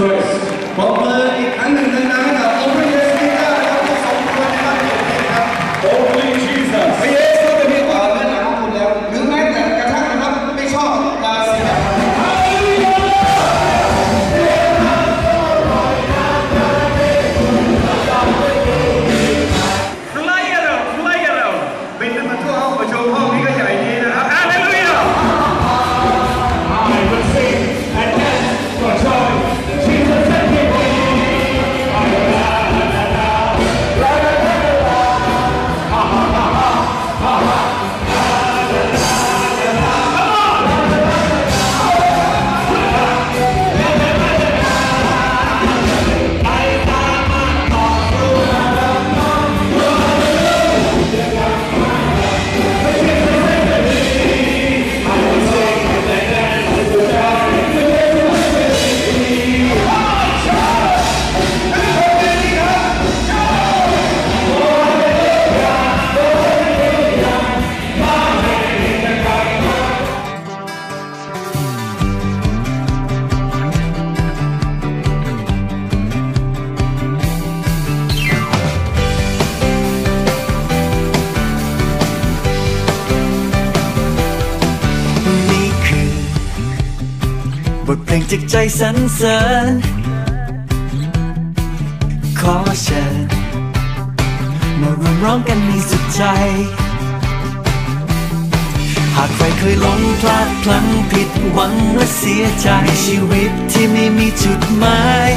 Christ. งจากใจสรรเสริญขอเชิญมารวมร้องกันในสุดใจ หากใครเคยหลงพลาดพลั้งผิดหวังและเสียใจในชีวิตที่ไม่มีจุดหมาย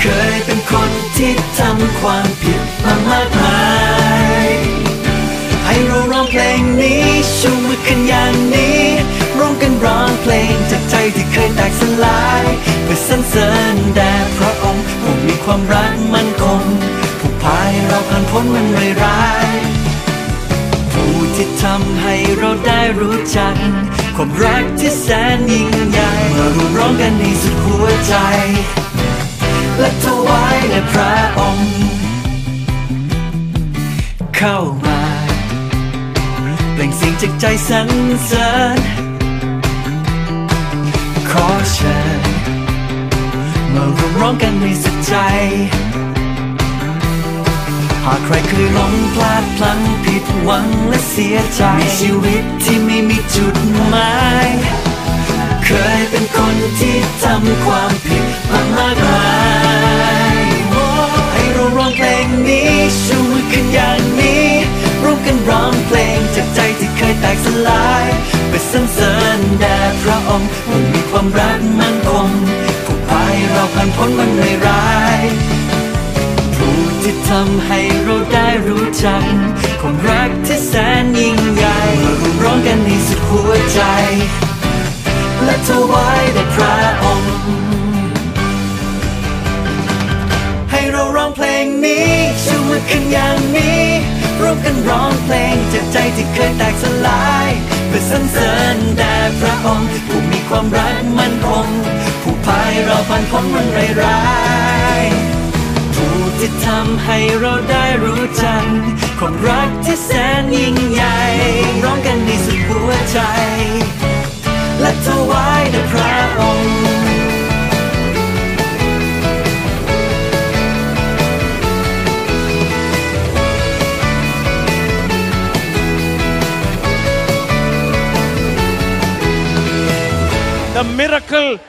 เคยเป็นคนที่ทำความผิดมามากมาย ให้เราร้องเพลงนี้ชูมือกันอย่างนี้ ร่วมกันร้องเพลงจาก เคยแตกสลายเพื่อสรรเสริญแด่พระองค์ผู้มีความรักมั่นคงผู้พายเราผ่านพ้นมันไร้ายร้ายผู้ที่ทำให้เราได้รู้จักความรักที่แสนยิ่งใหญ่เมื่อเราร้องกันในสุดหัวใจ และถวายแด่พระองค์เข้ามาเปล่งเสียงจากใจสรรเสริญ ขอเชิญมาร่วมร้องกันในสุดใจ หากใครเคยหลงพลาดพลั้งผิดหวังและเสียใจมีชีวิตที่ไม่มีจุดหมาย เคยเป็นคนที่ทำความผิดมามากมายให้ร้องร้องเพลงนี้ชูมือขึ้นอย่างนี้ร่วมกันร้อง สรรเสริญแด่พระองค์มันมีความรักมั่นคงผูกพายเราผ่านพ้นวันร้ายผู้ที่ทำให้เราได้รู้จักความรักที่แสนยิ่งใหญ่มาร่วมร้องกันในสุดหัวใจ และถวายแด่พระองค์ให้เราร้องเพลงนี้ชูมือขึ้นอย่างนี้ร่วมกันร้องเพลงจากใจที่เคยแตกสลาย เพื่อสรรเสริญแด่พระองค์ผู้มีความรักมั่นคง ผู้พายเราผ่านพ้นวันร้ายผู้ที่ทำให้เราได้รู้จักความรักที่แสนยิ่งใหญ่ร้องกันในสุด miracle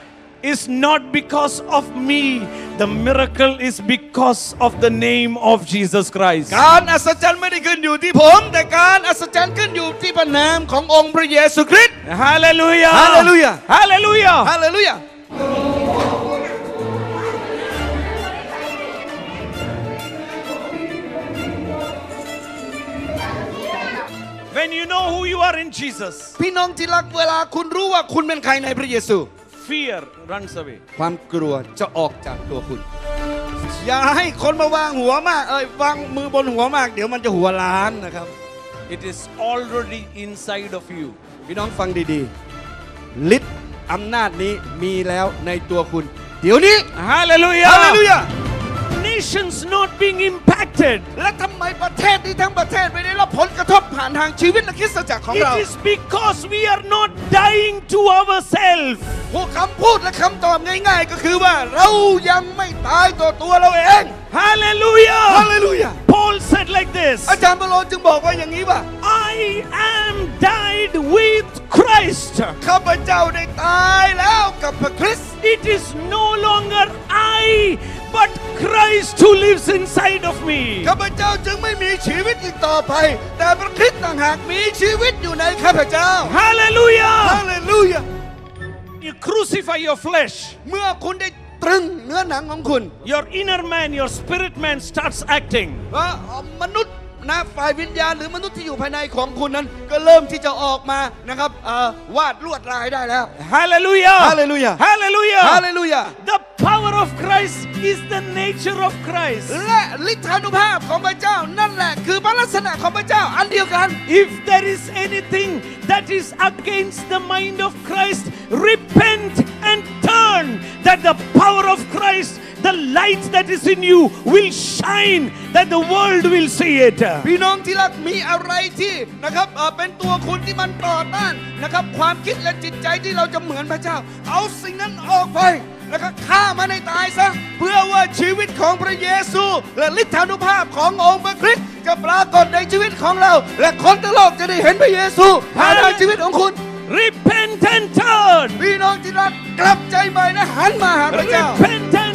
is not because of me. The miracle is because of the name of Jesus Christ. การอัศจรรย์ไม่ได้ขึ้นอยู่ที่ผม แต่การอัศจรรย์ขึ้นอยู่ที่พระนามขององค์พระเยซูคริสต์ Hallelujah. Hallelujah. Hallelujah. ฮาเลลูยา When you know who you are in Jesus, พี่น้องที่รักเวลาคุณรู้ว่าคุณเป็นใครในพระเยซู fear runs away. ความกลัวจะออกจากตัวคุณ อย่าให้คนมาวางหัวมากเอ้ยวางมือบนหัวมาก เดี๋ยวมันจะหัวล้านนะครับ It is already inside of you. พี่น้องฟังดีๆฤทธิ์อำนาจนี้มีแล้วในตัวคุณ เดี๋ยวนี้ Hallelujah. ฮาเลลูยา Nations not being impacted. และทำไมประเทศนี้ทั้งประเทศไม่ได้รับผลกระทบผ่านทางชีวิตและคริสตจักรของเรา It is because we are not dying to ourselves. พวกคำพูดและคำตอบง่ายๆ ก็คือว่าเรายังไม่ตายตัวตัวเราเอง Hallelujah. ฮาเลลูยา Paul said like this อาจารย์เปาโลจึงบอกว่าอย่างนี้ว่า I am died with Christ. ข้าพเจ้าได้ตายแล้วกับพระคริสต์ It is no longer I, but Christ who lives inside of me. ข้าพเจ้าจึงไม่มีชีวิตอีกต่อไป แต่พระคริสต์ต่างหากมีชีวิตอยู่ในข้าพเจ้าฮา Hallelujah. เลลูยา You crucify your flesh. เมื่อคุณได้ตรึงเนื้อหนังของคุณ Your inner man, your spirit man starts acting. ว่ามนุษย์นะฝ่ายวิญญาณหรือมนุษย์ที่อยู่ภายในของคุณนั้น ก็เริ่มที่จะออกมานะครับเอ่อวาดลวดลายได้แล้ว Hallelujah. Hallelujah. Hallelujah. ฮาเลลูยา The power of Christ is the nature of Christ. และฤทธานุภาพของพระเจ้านั่นแหละคือพระลักษณะของพระเจ้าอันเดียวกัน If there is anything that is against the mind of Christ, repent and turn that the power of Christ, the light that is in you, will shine, that the world will see it. พี่น้องที่รักมีอะไรที่นะครับเอ่อเป็นตัวคุณที่มันต่อต้านนะครับความคิดและจิตใจที่เราจะเหมือนพระเจ้า เอาสิ่งนั้นออกไป แล้วก็ฆ่ามันให้ตายซะ เพื่อว่าชีวิตของพระเยซู และฤทธานุภาพขององค์พระคริสต์จะปรากฏในชีวิตของเรา และคนทั้งโลกจะได้เห็นพระเยซูผ่านทางชีวิตของคุณ Repent and turn. พี่น้องที่รักกลับใจใหม่และหันมาหาพระเจ้า Repent and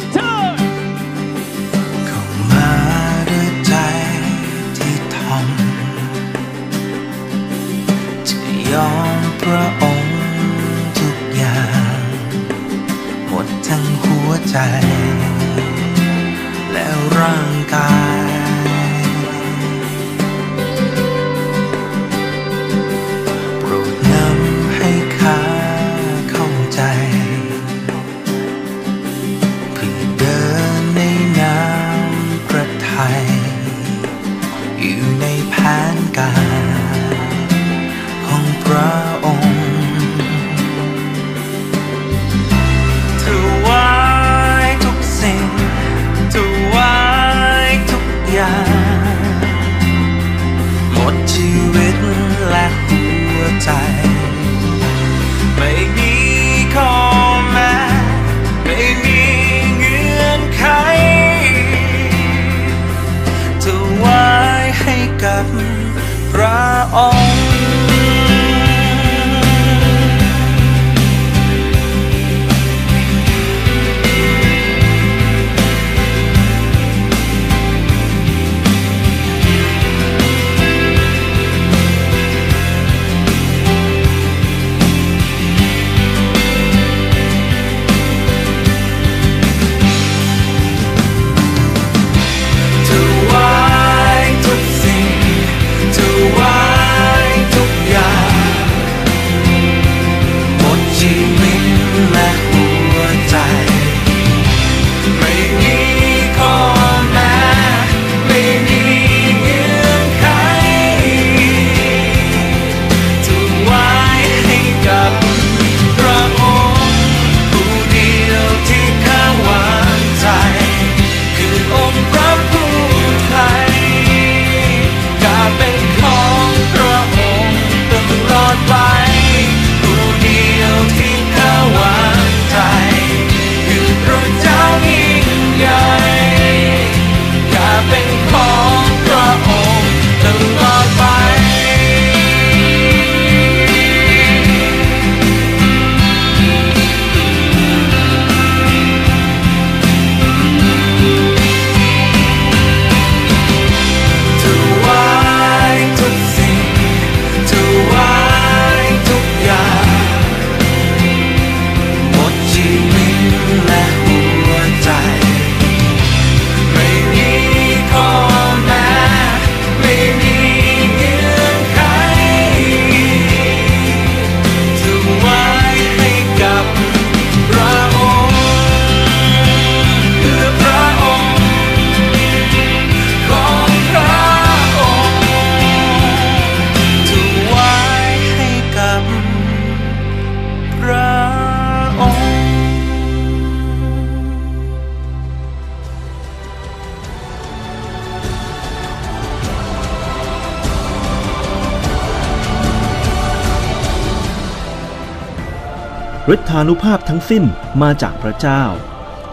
ฤทธานุภาพทั้งสิ้นมาจากพระเจ้า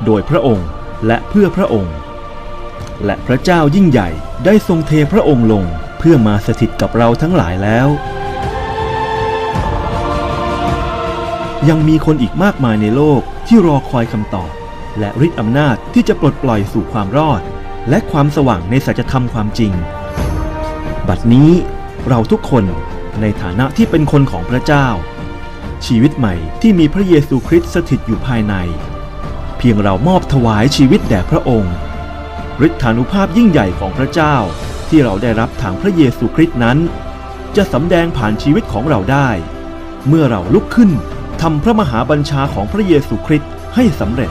โดยพระองค์และเพื่อพระองค์ และพระเจ้ายิ่งใหญ่ได้ทรงเทพระองค์ลงเพื่อมาสถิตกับเราทั้งหลายแล้ว ยังมีคนอีกมากมายในโลกที่รอคอยคำตอบ และฤทธิอำนาจที่จะปลดปล่อยสู่ความรอด และความสว่างในสัจธรรมความจริง บัดนี้เราทุกคนในฐานะที่เป็นคนของพระเจ้า ชีวิตใหม่ที่มีพระเยซูคริสต์สถิตอยู่ภายใน เพียงเรามอบถวายชีวิตแด่พระองค์ฤทธานุภาพยิ่งใหญ่ของพระเจ้าที่เราได้รับทางพระเยซูคริสต์นั้น จะสำแดงผ่านชีวิตของเราได้ เมื่อเราลุกขึ้นทำพระมหาบัญชาของพระเยซูคริสต์ให้สำเร็จ